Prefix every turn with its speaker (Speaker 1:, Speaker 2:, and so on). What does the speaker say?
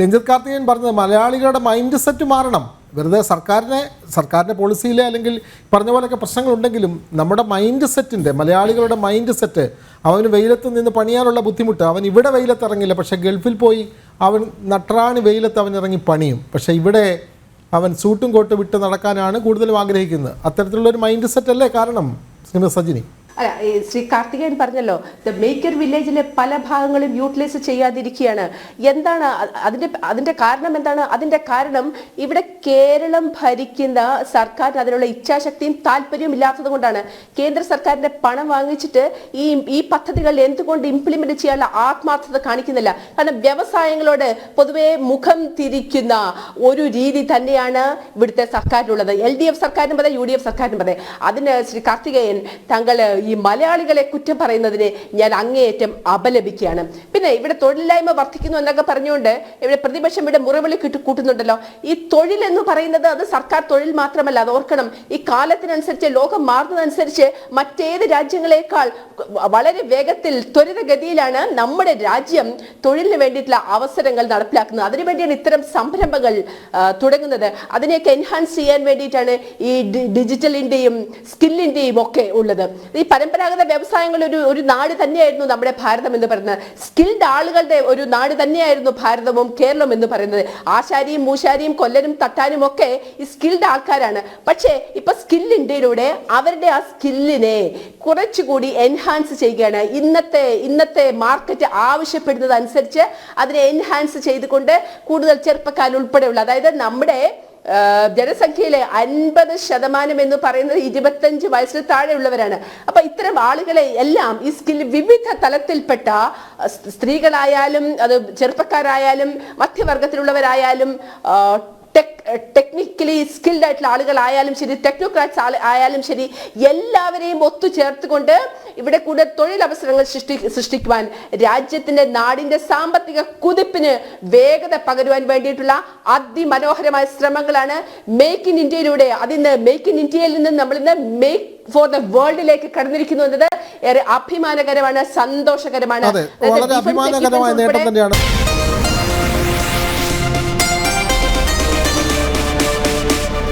Speaker 1: രഞ്ജിത്ത് കാർത്തികൻ പറഞ്ഞത് മലയാളികളുടെ mind set മാറണം. വെറുതെ സർക്കാരിനെ സർക്കാരിന്റെ പോളിസിയിലെ അല്ലെങ്കിൽ പറഞ്ഞ പോലെയൊക്കെ പ്രശ്നങ്ങളുണ്ടെങ്കിലും നമ്മുടെ മൈൻഡ് സെറ്റിന്റെ മലയാളികളുടെ മൈൻഡ് സെറ്റ് അവന് വെയിലത്ത് നിന്ന് പണിയാനുള്ള ബുദ്ധിമുട്ട്. അവൻ ഇവിടെ വെയിലത്ത് ഇറങ്ങില്ല. പക്ഷേ ഗൾഫിൽ പോയി അവൻ നട്രാണി വെയിലത്ത് അവൻ ഇറങ്ങി പണിയും. പക്ഷേ ഇവിടെ അവൻ സൂട്ടും കോട്ടും വിട്ട് നടക്കാനാണ് കൂടുതലും ആഗ്രഹിക്കുന്നത്. അത്തരത്തിലുള്ള ഒരു മൈൻഡ് സെറ്റ് അല്ലേ കാരണം ശ്രീമതി സജിനി?
Speaker 2: അല്ല ശ്രീ കാർത്തികേയൻ പറഞ്ഞല്ലോ ദ മേക്കർ വില്ലേജിലെ പല ഭാഗങ്ങളും യൂട്ടിലൈസ് ചെയ്യാതിരിക്കുകയാണ്. എന്താണ് അതിന്റെ അതിന്റെ കാരണം എന്താണ്? അതിന്റെ കാരണം ഇവിടെ കേരളം ഭരിക്കുന്ന സർക്കാരിന് അതിനുള്ള ഇച്ഛാശക്തിയും താല്പര്യവും ഇല്ലാത്തത് കൊണ്ടാണ്. കേന്ദ്ര സർക്കാരിന്റെ പണം വാങ്ങിച്ചിട്ട് ഈ ഈ പദ്ധതികൾ എന്തുകൊണ്ട് ഇംപ്ലിമെന്റ് ചെയ്യാനുള്ള ആത്മാർത്ഥത കാണിക്കുന്നില്ല. കാരണം വ്യവസായങ്ങളോട് പൊതുവെ മുഖം തിരിക്കുന്ന ഒരു രീതി തന്നെയാണ് ഇവിടുത്തെ സർക്കാരിനുള്ളത്. എൽ ഡി എഫ് സർക്കാരിനും അതെ യു ഡി എഫ് സർക്കാരിനും അതെ. അതിന് ശ്രീ കാർത്തികേയൻ താങ്കൾ ഈ മലയാളികളെ കുറ്റം പറയുന്നതിനെ ഞാൻ അങ്ങേയറ്റം അപലപിക്കുകയാണ്. പിന്നെ ഇവിടെ തൊഴിലില്ലായ്മ വർദ്ധിക്കുന്നു എന്നൊക്കെ പറഞ്ഞുകൊണ്ട് ഇവിടെ പ്രതിപക്ഷം ഇവിടെ മുറവിളി കിട്ടു കൂട്ടുന്നുണ്ടല്ലോ. ഈ തൊഴിൽ എന്ന് പറയുന്നത് അത് സർക്കാർ തൊഴിൽ മാത്രമല്ല അത് ഓർക്കണം. ഈ കാലത്തിനനുസരിച്ച് ലോകം മാറുന്നതനുസരിച്ച് മറ്റേത് രാജ്യങ്ങളെക്കാൾ വളരെ വേഗത്തിൽ ത്വരിതഗതിയിലാണ് നമ്മുടെ രാജ്യം തൊഴിലിന് വേണ്ടിയിട്ടുള്ള അവസരങ്ങൾ നടപ്പിലാക്കുന്നത്. അതിനുവേണ്ടിയാണ് ഇത്തരം സംരംഭങ്ങൾ തുടങ്ങുന്നത്. അതിനെയൊക്കെ എൻഹാൻസ് ചെയ്യാൻ വേണ്ടിയിട്ടാണ് ഈ ഡിജിറ്റലിന്റെയും ഇന്ത്യയും ഒക്കെ ഉള്ളത്. ഈ പരമ്പരാഗത വ്യവസായങ്ങൾ ഒരു ഒരു നാട് തന്നെയായിരുന്നു നമ്മുടെ ഭാരതം എന്ന് പറയുന്നത്. സ്കിൽഡ് ആളുകളുടെ ഒരു നാട് തന്നെയായിരുന്നു ഭാരതവും കേരളവും എന്ന് പറയുന്നത്. ആശാരിയും മൂശാരിയും കൊല്ലനും തട്ടാനും ഒക്കെ ഈ സ്കിൽഡ് ആൾക്കാരാണ്. പക്ഷേ ഇപ്പൊ സ്കിൽ ഇന്ത്യയിലൂടെ അവരുടെ ആ സ്കില്ലിനെ കുറച്ചുകൂടി എൻഹാൻസ് ചെയ്യുകയാണ്. ഇന്നത്തെ ഇന്നത്തെ മാർക്കറ്റ് ആവശ്യപ്പെടുന്നത് അനുസരിച്ച് അതിനെ എൻഹാൻസ് ചെയ്തുകൊണ്ട് കൂടുതൽ ചെറുപ്പക്കാർ ഉൾപ്പെടെയുള്ള അതായത് നമ്മുടെ ജനസംഖ്യയിലെ അൻപത് ശതമാനം എന്ന് പറയുന്നത് ഇരുപത്തഞ്ച് വയസ്സിന് താഴെയുള്ളവരാണ്. അപ്പൊ ഇത്തരം ആളുകളെ എല്ലാം ഈ സ്കിൽ വിവിധ തലത്തിൽപ്പെട്ട സ്ത്രീകളായാലും അത് ചെറുപ്പക്കാരായാലും മധ്യവർഗത്തിലുള്ളവരായാലും ടെക്നിക്കലി സ്കിൽഡ് ആയിട്ടുള്ള ആളുകളായാലും ശരി ടെക്നോക്രാറ്റ്സ് ആയാലും ശരി എല്ലാവരെയും ഒത്തുചേർത്തുകൊണ്ട് ഇവിടെ കൂടുതൽ തൊഴിലവസരങ്ങൾ സൃഷ്ടി സൃഷ്ടിക്കുവാൻ രാജ്യത്തിന്റെ നാടിന്റെ സാമ്പത്തിക കുതിപ്പിന് വേഗത പകരുവാൻ വേണ്ടിയിട്ടുള്ള അതിമനോഹരമായ ശ്രമങ്ങളാണ് മേക്ക് ഇൻ ഇന്ത്യയിലൂടെ അതിന്ന് മേക്ക് ഇൻ ഇന്ത്യയിൽ നിന്ന് നമ്മൾ ഇന്ന് മേക്ക് ഫോർ ദ വേൾഡിലേക്ക് കടന്നിരിക്കുന്നു എന്നത് ഏറെ അഭിമാനകരമാണ് സന്തോഷകരമാണ്.
Speaker 1: വളരെ അഭിമാനകരമായ നേട്ടം തന്നെയാണ്.